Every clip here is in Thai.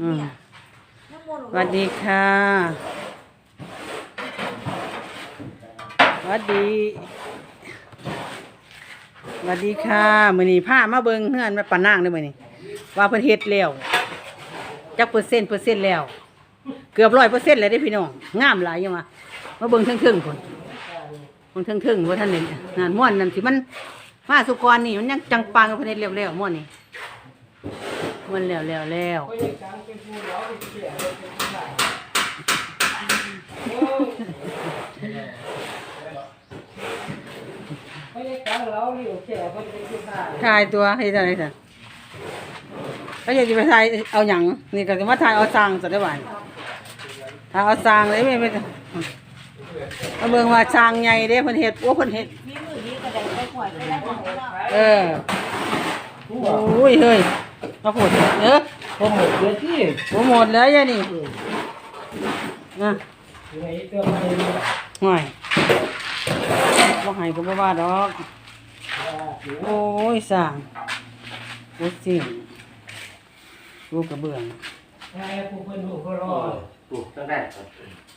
อืมเนี่ยน้ำมนต์สวัสดีค่ะสวัสดีสวัสดีค่ะมื้อนี้พามาเบิ่งเฮือนมาปานนางเด้อมื้อนี้ ว่าเพิ่นเฮ็ดแล้วจักเปอร์เซ็นต์เปอร์เซ็นต์แล้ว เกือบร้อยเปอร์เซ็นต์เลยเด้อพี่น้องงามหลายยังวะมาเบิ่งเทิงๆพุ่นเบิ่งเทิงๆว่าท่านเห็นงานม่วนนั่นสิมันมาสุกรนี่มันยังจังปังกับเพิ่นเฮ็ดแล้วๆม่วนนี่ ม่วนแล้วแล้วแล้วถ่ายตัวให้ได้ค่ะเขาอยากจะไปถ่ายเอาหยังนี่ก็จะมาถ่ายเอาซางสัตว์ได้หวานถ่ายเอาซางเลยไม่ไม่เอาเบิ่งว่าซางใหญ่เด้เพิ่นเฮ็ดโอ้เพิ่นเฮ็ดมีมือนี้กระไดไปหวยไปได้ของเราเออ โอ้ยเฮ้ยมาพูดเออผมหมดเดือนที่โปรโมทแล้วยายนี่นะยังไงเติมมาเลยห่วยบ่ให้ก็บ่ว่าดอกโอ้ยสร้างโอ้ยสิ่งลูกกระเบื้องไอ้ผู้เพิ่นผู้เขารอปลูกตั้งแต่ครับ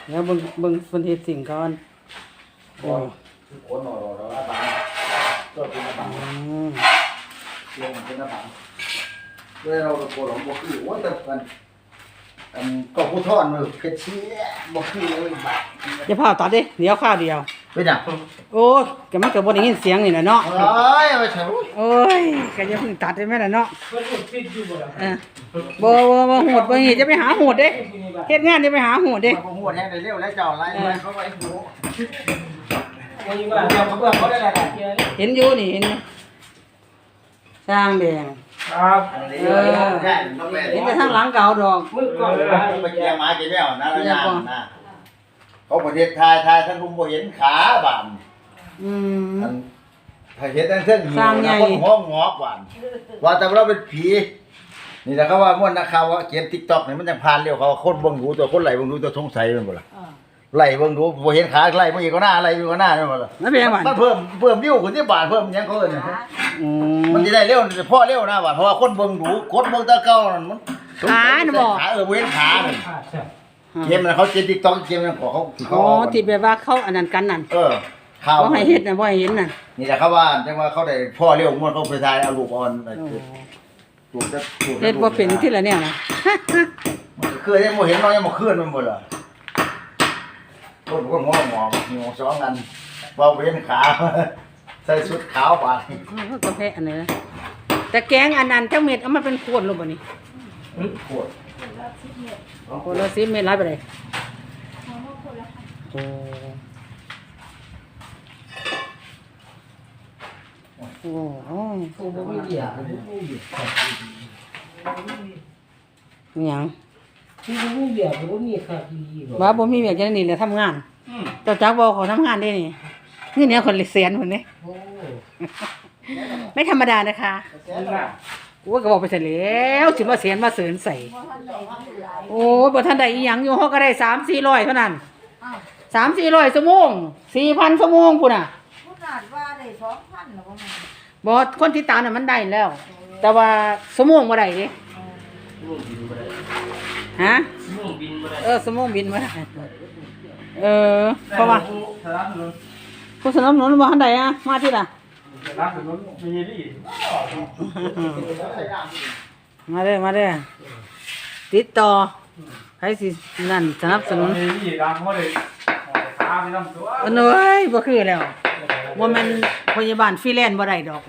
แล้วเบิ่งเบิ่งเพิ่นเฮ็ดสิ่งก่อนโอ้คือคนหน่อรอแล้วบางก็เป็นหน้าต่างอืม เรื่องมันเป็นหน้าต่างเลยเราตะโกนหลงบอกคือว่าแต่กันอันก็ผู้ทอดมือเพชรเชี่ยบอกคือเลยบาอย่าพาตัดเด้เดี๋ยวข้าวเดียว เป็นอย่างโอ้ยก็มันก็บ่ได้ยินเสียงนี่น่ะเนาะ เอ้ยไม่ใช่โอ้ยก็อย่าเพิ่งตัดได้แม่ล่ะเนาะเพิ่นอุดติดอยู่บ่ล่ะเออบ่บ่บ่โหดบ่นี่จะไปหาโหดเด้เฮ็ดงานจะไปหาโหดเด้มาผมหัวแห้งได้เร็วแล้วเจ้าอะไรมันเขาไปหูวันนี้ว่าเดี๋ยวเขาเบิ่งเขาได้หลายเที่ยเห็นอยู่นี่เห็นอยู่ สร้างแดงครับเออเห็นแต่ทางหลังเก่าดอก มือก่อนไปเกี่ยมากี่แล้วนะระยะนะเขาประเทศไทยไทยท่านรุมบ่เห็นขาบานอืมท่านถ้าเห็นตั้งเส้นหิวสร้างใหญ่นะคนห้องงอกหวานว่าแต่เราเป็นผีนี่แหละเขาว่าม่วนนักข่าวว่าเขียนติ๊กต็อกนี่มันยังผ่านเร็วเขาว่าคนเบิ่งดูตัวคนไหลเบิ่งดูตัวสงสัยมันบ่ล่ะเออ ไหลเบิ่งดูบ่เห็นขาไหลเบิ่งอีกก็หน้าไหลอีกก็หน้านั่นบ่ล่ะมันเป็นยังไงมันเพิ่มเพิ่มวิวคนที่บาทเพิ่มหยังเขาเอิ้นน่ะอืมันมสิได้เร็วมันสิพอเร็วนะบาทเพราะว่าคนเบิ่งดูกดเบิ่งแตะเก่านั่นมันขาน่ะบ่ขาเออบ่เห็นขานั่นขาดใช่เกมนั้นเขาเขียนติ๊กต็อกเกมนั้นขอเขาที่เขาอ๋อเอาที่แบบว่าเขาอันนั้นกันนั่นเออข่าวบ่ให้เฮ็ดน่ะบ่ให้เห็นน่ะนี่แหละเขาว่าจังว่าเขาได้พ่อเร็วม่วนเขาไปทายเอาลูกอ่อนโอ้ลูกจะลูกจะเฮ็ดบ่เป็นที่ละแนวนะคือยังบ่เห็นน้อยยังบ่คืนมันหมดอะ คนคนงอหมอหิวสองอันเบาไปเห็นขาใส่ชุดขาวบาดเขาก็แพ้อันนี้นะแต่แกงอันนั้นจังเม็ดเอามาเป็นขวดลงบ่นี่ปวดคนละ10เม็ดหลายไปเลยโอ้โอ้โหผู้บ่มีเดียผู้บ่มีเดียอิหยัง ผู้บ่มีเดียผู้บ่มีค่าที่บ่ว่าบ่มีเวียกจังนี่แหละทำงาน อืมเจ้าจักบ่เขาทำงานได้นี่นี่เนี่ยคนละแสนคนนี้โอ้ไม่ธรรมดานะคะนี่ล่ะกูก็บอกไปเสร็จแล้วสิมาแสนมาเสริญใส่เพราะท่านใดท่านหลายโอ้ยบ่ทันได้อีหยังอยู่เฮาก็ได้3-400เท่านั้นอ้าว3-400ชั่วโมง4,000ชั่วโมงพุ่นน่ะ ผู้นาดว่าได้สองพันหรือว่ามันบ่คนที่ตามน่ะมันได้แล้ว แต่ว่าชั่วโมงบ่ได้เด้ ฮะมุ่งบินบ่ได้เออชั่วโมงบินบ่ได้เออเพราะว่าสลับถนนผู้สนับสนุนบ่ทันได้อะมาที่ล่ะสลับถนนมีดีมาเด้อมาเด้อติดต่อใครสินั่นสนับสนุนมีดีดังบ่ได้ขาไปนำตัวอันเอ้ยบ่คือแล้วบ่แม่นพยาบาลฟรีแลนซ์บ่ได้ดอก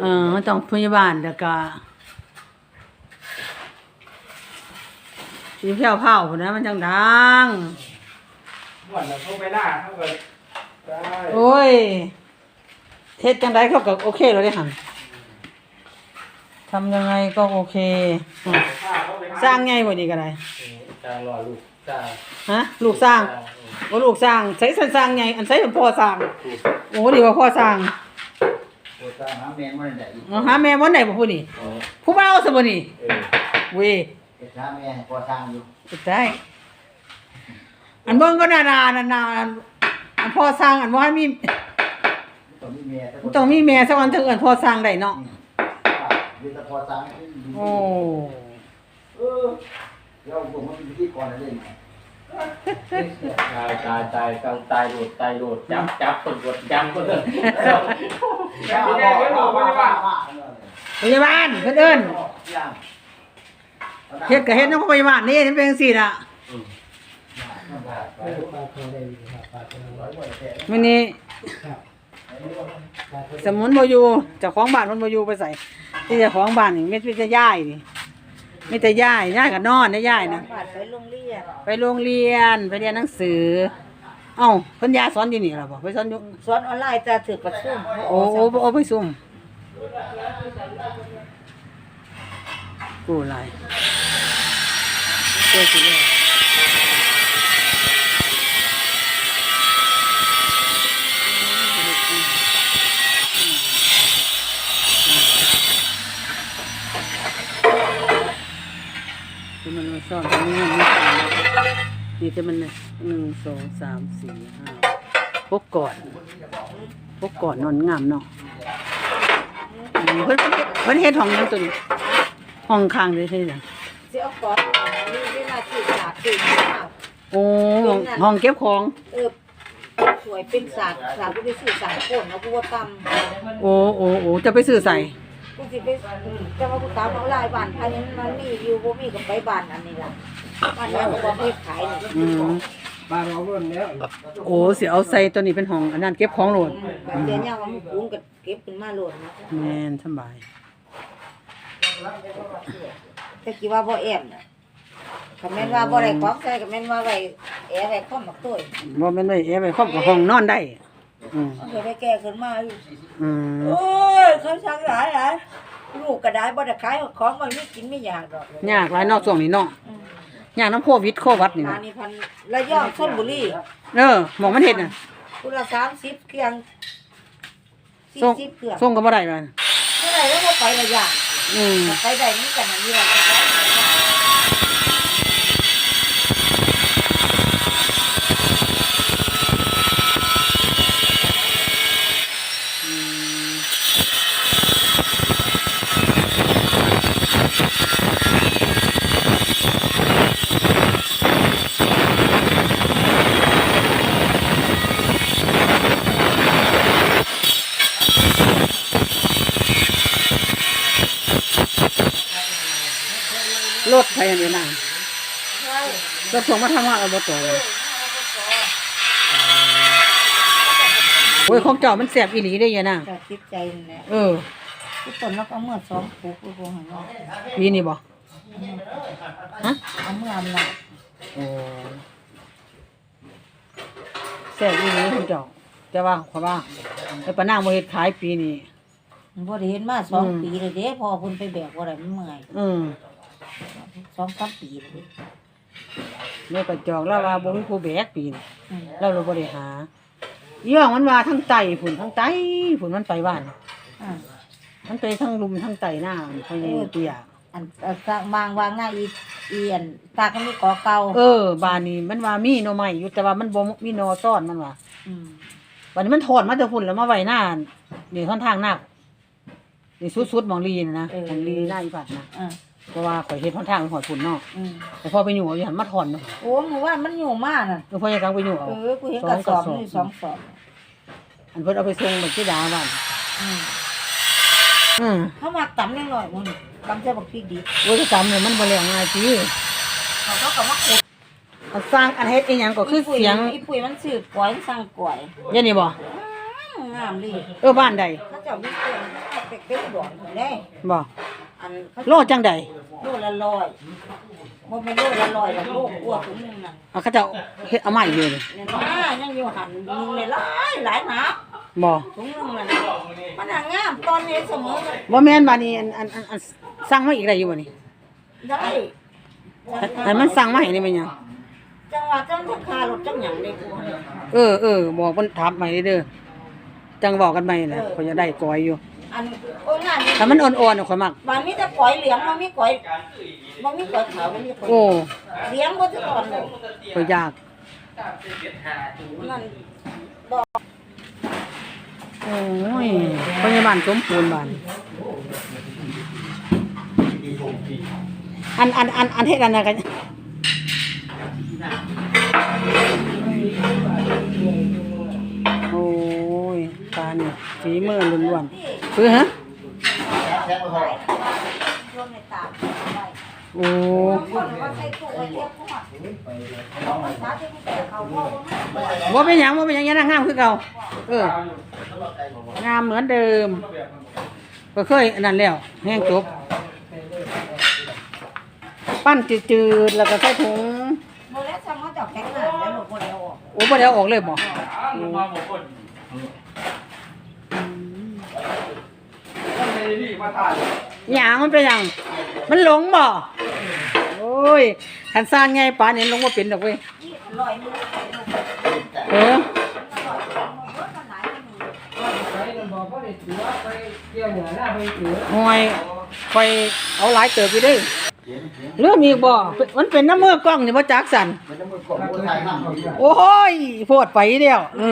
เออมันต้องพยาบาลแล้วก็ สีแผ่วเผาพุ่นนะมันจังดังม่วนแล้วเขาไปหน้าเขาก็ได้โอ้ยเทศจังไดเขาก็โอเคแล้วเด้หั่นทำยังไงก็โอเคอืมสร้างไงบ่นี่ก็ได้จ้างรอลูกจ้างฮะลูกสร้างโอ้ลูกสร้างใช้สันสร้างไงอันใช้เป็นพ่อสร้างโอ้ดีกว่าพ่อสร้างปวดตาหาแมงมันได้อีกเอาหาแม่บ่ได้บ่ผู้นี่ผู้บ่าวซะบ่นี่เออ เว้ย ไปหาแม่พอทางอยู่สุดท้ายอันเบิ่งก็นานานานาอันพ่อสร้างอันว่ามีต้องมีแม่ต้องมีแม่สักวันถึงเอิ้นพ่อสร้างได้เนาะเวมีแต่พอตังค์โอ้เออเราผมมันพิธีกรอะไรเล่นตายตายตายกลางตายโหลดตายโหลดจับจับคนกดจับคนเลยย่าบอกว่าว่าว่า พยาบาลเพิ่นเอิ้นย่า เฮ็ดก็เฮ็ดนำพยาบาลนี่มันเป็นจังซี่ล่ะมื้อนี้ สมุนบ่อยู่เจ้าของบ้านเพิ่นบ่อยู่ไปใส่ที่เจ้าของบ้านนี่มีแต่จะย้ายนี่มีแต่ย้ายย้ายก็นอนได้ย้ายนะบาทไปโรงเรียนไปโรงเรียนไปเรียนหนังสือ เอ้าเพิ่นยาสอนอยู่นี่ล่ะบ่ไปสอนอยู่สอนออนไลน์จะถือประชุมโอ้โอ้โอ้ไปซุ่ม กูหลายเจ้าสิแล้วที่มันมาซ่อนตรงนี้มันไม่ซ่อนแล้วนี่ที่มันหนึ่งสองสามสี่ห้าพวกก่อนพวกก่อนนอนงามเนาะเพิ่นเพิ่นเฮ็ดห้องยังตัวนี้ ห้องข้างเลยใช่ไหมเสียก่อนนี่เวลาถือสากถือข้าวโอ้ห้องห้องเก็บของ เออสวยเป็นสากสากกูไปสื่อสากโคนแล้วกูว่าตำโอ้โอ้โอ้จะไปซื้อใส่กูสิไปจะมากูตามเอาลายบ้านภายในมันมีอยู่บ่มีก็ไปบ้านอันนี้ล่ะบ้านนี้ก็บ่ให้ขายนี่อืมบ้านเราเริ่มแล้วโอ้สิเอาใส่ตัวนี้เป็นห้องอันนั้นเก็บของโหลดแบบเดี๋ยวนี้ว่ามันปรุงก็เก็บขึ้นมาโหลดนะแม่นสำบาย แต่กี่ว่าบ่แอบน่ะก็แม่นว่าบ่ได้ของใส่ก็แม่นว่าไว้แอไว้ข้อมบักตุ้ยบ่แม่นไว้เอะไปครอบกับห้องนอนได้อืมมันเคยได้แก้ขึ้นมาอยู่อืมโอ้ยเขาช่างหลายหลายลูกก็ได้บ่ได้ขายของมันไม่กินไม่อยากดอกยากหลายเนอกช่วงนี้เนาะอืมยากน้ำโควิดโควัดนี่มานะนี่พันระยองชลบุรีเออหมองมันเฮ็ดน่ะคุณละ30เครื่องส่ง40เครื่องส่งก็บ่ได้เลยเท่าไหร่แล้วบ่ไประยะ อืม ไปได้นี่กันอันนี้ล่ะ รถไผอันนี้น่ะใช่รถส่งมาทำงานอบตเลยโอ้ยของเจ้ามันแซ่บอีหลีได้ยังน่ะแต่คิดใจนั่นแหละเออทุกคนแล้วก็เอามื่อสองปุ๊บปุ๊บปุ๊บหันเนาะปีนี้บ่ฮะเอามื่อมันละโอ้แซ่บอีหลีของเจ้าแต่ว่าขอยว่าไอ้ปานางบ่เฮ็ดขายปีนี้มันบ่ได้เห็นมาสองอืมปีเลยเด้พอเพุ่นไปแบกบ่ได้มันเมื่อยอืม สองสามปีเลยแม่ก็จอกแล้วว่าบ่มีผู้แบกปีนี้อืมเราเลยบ่ได้หาอีหว่างมันว่าทั้งไตฝุ่นทั้งไตฝุ่นมันไปบ้าน อ่า มันไปทั้งลุมทั้งไตหน้าเพราะนี่ตัวอย่าง อันอันสร้างวางวางหน้าอีเอียนตาก็มีกอเก่าเออบ้านนี้มันว่ามีหน่อไม้อยู่แต่ว่ามันบ่มีหน่อซ่อนมันว่ามวันนี้มันถอนมาแต่ฝุ่นแล้วมาไว้หน้านี่ค่อนทางหนักนี่สุดๆหมองลีนะนะหมองลีหน้าอีปัดนะ อ่า เพราะว่าข่อยเฮ็ดค่อนทางเป็นหอยฝุ่นเนาะอืมแต่พอไปอยู่เอาอยู่หันมาถอนเนาะโอ้หมู่บ้านมันอยู่มากน่ะเออพอจะกลางไปอยู่เอา เออ กูเห็นกระสอบนี่สองสอบอันเพิ่นเอาไปส่งบักที่ดาบ้านอืมอืมเขามาตำแน่หน่อยมึงตำใส่บักพริกดิโอ้ยก็จำเนี่ยมันบ่แล้วง่ายจีเขาก็ก็มาขุดอันสร้างอันเฮ็ดอีหยังก็คือเสียงอีปุ๋ยมันสืบก๋อยมันสั่งก๋อยยันนี่บ่อืมงามดีเออบ้านใดเขาเจ้ามีเครื่องเอาไปเก็บดอกพุ่นเด้บ่ อันเขาโลจังใด โลละร้อยบ่แม่นโลละร้อยหรอกโลกลัวถุงหนึงน่ะเอาเขาเจ้าเฮ็ดเอาใหม่อยู่นี่เนี่ยนะยังอยู่หันมึงเลยหลายหลายหนาบ่ถุงหนึงน่ะมันน่ะงามตอนนี้เสมอเลยบ่แม่นบาดนี้อันอันอันอันสั่งมาอีกได้อยู่บ่นี่ได้แต่มันสั่งมาให้นี่มันหยังจังหวะจังราคารถจังหยังเลยกูเออเออบอกเพิ่นถามใหม่เด้อจังบอกกันใหม่น่ะเขาจะได้ก้อยอยู่ อันโอ้งานนี้ถ้ามันอ่อนๆน่ะข่อยมักบางมีแต่ก๋อยเหลืองบางมีก๋อยบางมีก๋อยขาวบางมีก๋อยโอ้เหลี้ยงบ่จะก่อนเลยข่อยยากนั่นโอ้ยพยาบาลสมบูรณ์บานส่งที่อันอันอันอันเฮ็ดอันนั้นกันโอ้ ยตาเนี่ยฝีมือล้วนๆคือฮะแค่มาพอรวมในตามไว้โอ้คนก็ใส่ตู้ไว้เทียบพวกเอาภาษาที่มันแต่เขาพ่อว่าบ่เป็นหยังบ่เป็นหยังยังงามคือเก่าเอองามเหมือนเดิมก็เคยอันนั้นแล้วแห้งจบปั้นจืดๆแล้วก็ใส่ถุงโมเลสมันจะแข็งหนาแล้วหนูโมเลออกโอ้บ่ได้เอาออกเลยบ่ มาบอกคนต้องไปนี่มาถ่าย หยางมันเป็นหยังมันหลงบ่โอ้ยคันซ่านไงป่านนี้ลงว่าเป็นดอกเว้ยเออหนมันหอยค่อยเอาหลายเติบไปด้วย เรื่องมีบ่มันเป็นน้ำมือกล้องนี่บ่จักสั่นมันจะมือกล่องมือถ่ายน้ำเขาอยู่โอ้ยโพดไปเดียวเอ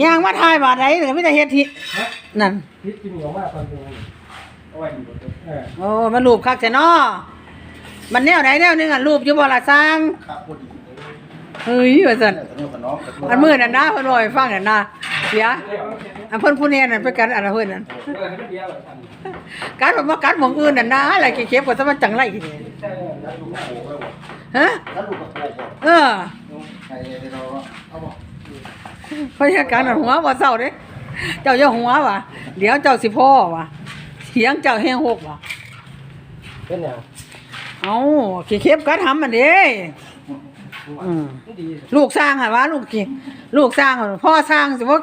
อย่างมาทายบาดไหนเหลือไม่ได้เฮ็ดที่นั่นคิดจริงหรือว่าตอนนี้เอาไว้ดีกว่าเออโอ้มันรูปคักแต่นอมันแนวไหนแนวหนึงอะรูปอยู่บ่ล่ะสร้างครับพูดดีเฮ้ยว่าซั่นแต่ตัวกับน้องกับตัวอันมื้อนั่นนะเพิ่นบ่ให้ฟังนั่นนะเสีย อันเพิ่นผู้แน่นั่นไปกันอันนั้นเพิ่นนั่นเออให้มันเดียวแบบนั้นการบ่มากัดหม่องอื่นนั่นนะอะไรเก็บๆก็ซะมันจังไรใช่แล้วลูกกระโปงแล้วฮะแล้วลูกกระโปงเออไอ้เราเอาบอกเพราะฉะนั้นการหัวบ่เศร้าเด้เจ้าอย่าหัวว่ะเดี๋ยวเจ้าสิพ่อว่ะเสียงเจ้าแฮงหกว่ะเป็นอย่างเอาขี้เข็บกัดหำมันเด้อืมดีลูกสร้างอะวะลูกกี่ลูกสร้างอะพ่อสร้างสิบ่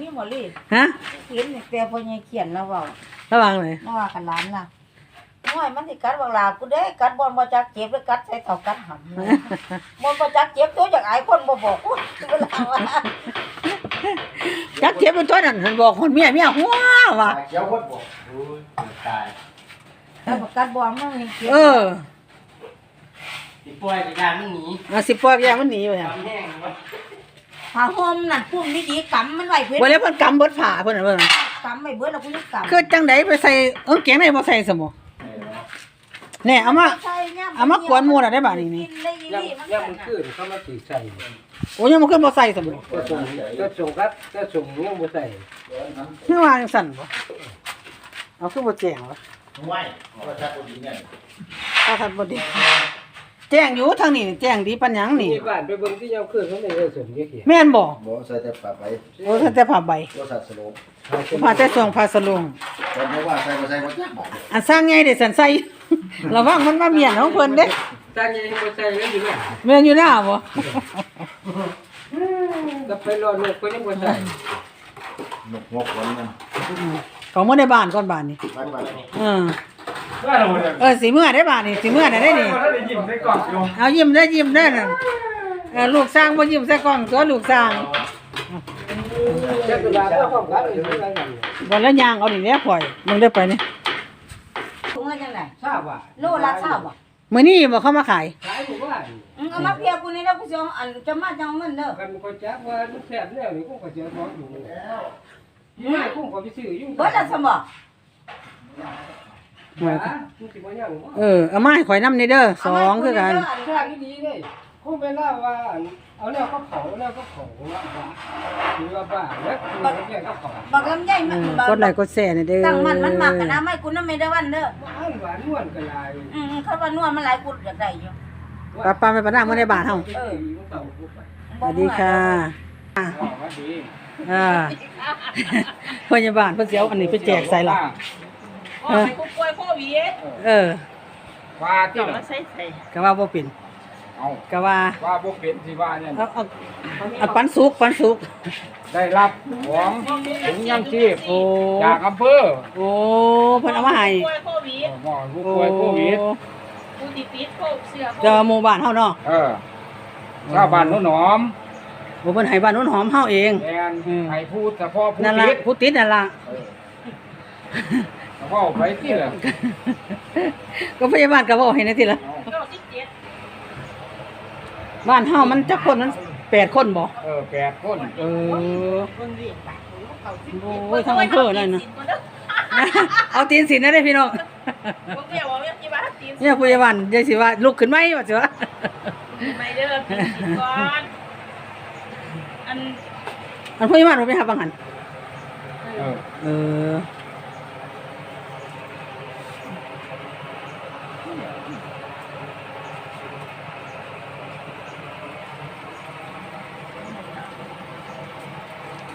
นี่หมอลี่ฮะเห็นแต่พ่อใหญ่เขียนแล้วว่าระวังเลยน่าว่ากันหลานล่ะน้อยมันสิกัดบักลากูเด้กัดบอลบ่จักเจ็บแล้วกัดใส่เต่ากัดหำบอลบ่จักเจ็บตัวจากอายคนบ่บอกกูเวลาว่าจักเจ็บเป็นตัวนั่นเพิ่นบอกคนเมียเมียหัวว่ะเขียวพดบอกโอ้ยตายแล้วบ่กัดบอลมันเจ็บเออติป่วยกับการมันหนีมาสิปอกแยงมันหนีไปอะทำแห้งมัน ผ้าห่มนั่นปุ่มดีๆกำมันไว้เพิ่นบ่แล้วเพิ่นกำเบิดผ้าเพิ่นน่ะเพิ่นน่ะกำไว้เบิดแล้วกูนี่กำคือจังไดไปใส่เอิ้งเกียงได้บ่ใส่สมอแน่เอามาใช่ย่ำเอามากวนหมู่น่ะได้บัดนี้นี่ กินได้ยี่ย่นี่มันำย่ำมันขึ้นเขามาตีใส่โอ้ยังบ่ขึ้นบ่ใส่สมอก็ส่งก็ส่งครับก็ส่งยังบ่ใส่คือว่าจังซั่นบ่เอาคือบ่แจ้งวะ ไม่ว่าจะคนดีเนี่ย ถ้าทันบ่ดี แจ้งอยู่ทางนี้แจ้งดีปานหยังนี่ มีบ้านไปเบิ่งที่ย่ำขึ้นเขาไม่ได้ส่งเยอะแยะแม่นบ่บอกใส่แต่ปลาไปโอ้ท่านแต่ผ้าใบก็สัตว์สโลปผ้าแต่ส่งผ้าสลงตอนนี้ว่าใส่ก็ใส่ก็จักบอกอันสร้างไงเด็สันใส่ ระวังมันมาเมียนของเพิ่นเด้ตั้งยังบ่ใส่แล้วอยู่เนี่ยเมียนอยู่หน้าบ่ก็ไปรอลูกก็ยังบ่ใส่หนกงกวันนั้นของมื้อในบ้านก่อนบ้านนี่ไปไปเออ ว่าเราเนี่ยเออสิเมื่อได้บ้านนี่สิเมื่อน่ะได้นี่ถ้าได้ยินได้กล่องโยมเอายิ้มได้ยิ้มได้นั่นเออลูกสร้างบ่ยิ้มใส่กล้องตัวลูกสร้างจักรยานก็พร้อมกันอยู่ด้วยกันบ่แล้วย่างเอานี่แหละข่อยมึงได้ไปนี่ถุงละจังได๋ทราบว่าโลละเท่าบ่มื้อนี้บ่เข้ามาขายขายหมู่บ้านอืมเอามาเพียกูนี่แล้วกูสิเอาอันจะมาจะเอาเงินเด้อกันก็จักว่ามันแซ่บแล้วนี่กูก็เจอของอยู่แล้วนี่กูก็ไปซื้ออยู่เบิดละสมบ่ หามึงสิบ่ยังบ่เออเอามาให้ข่อยนำนี่เด้อสองคือกันทางนี้ดีเด้คงเวลาว่าเอาแล้วก็เผาแล้วก็เผาว่าหรือว่าบ้าแล้วคือแก่ก็เผาบักลำไยเอมันอบักกดไลค์กดแชร์นี่เด้อตั้งมันมันมากกันนะไม่กูนำไม่ได้วันเด้อหวานหวานนวลกันลายอืมเขาว่านวดมันหลายกูอยากได้อยู่ป้าป้าไปปะนางมื้อในบ้านเฮาเออเต่ากูไปสวัสดีค่ะอะอ๋อว่าดี อ่าพยาบาลเพิ่นสิเอาอันนี้ไปแจกใส่ล่ะ โอ้ยกูป่วยโควิดเออว่าที่เจ้ามาใส่ใส่ก็ว่าบ่เป็นเอาก็ว่าว่าบ่เป็นสิว่าเนี่ยเอาเอาเอาปันสุกปันสุกได้รับของถุงยังชีพโอ้จากอำเภอโอ้เพิ่นเอามาให้ป่วยโควิดหมอผู้โอ้ป่วยโควิดกูติดติดโควิดเสื้อโคเจอวิดหมู่บ้านเฮาเนาะเออชาวบ้านโน้นหนอมบ่เพิ่นให้บ้านโน้นหอมเฮาเองแทนอืม ให้พูดเฉพาะผู้นั่นล่ะติดผู้ติดนั่นล่ะเฉ พาะไปที่ละก็พยาบาลก็บอกให้นะทีละเก้าสิบเจ็ดบ้านเฮามันจักคนมันแปดคนบ่เออแปดคนเออเบิ่งเรียกปากกูเก้าสิบโอ้ยทั้งอำเภอนั่นนะสิบคนเอเอาตีนสินนะเด้พี่น้องพวกเดียวว่าเรียกที่บ้านเนี่ยานเดี๋ยวสิว่าลุกขึ้นไหมว่าสิว่าไม่เด้อตีนสิก่อนอันอันผู้ใหญ่บ้านบ่ไปหาบังหันเออ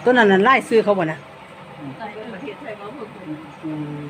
ตัวนั้นน่ะไล่ซื้อเขาบ่นะ อืม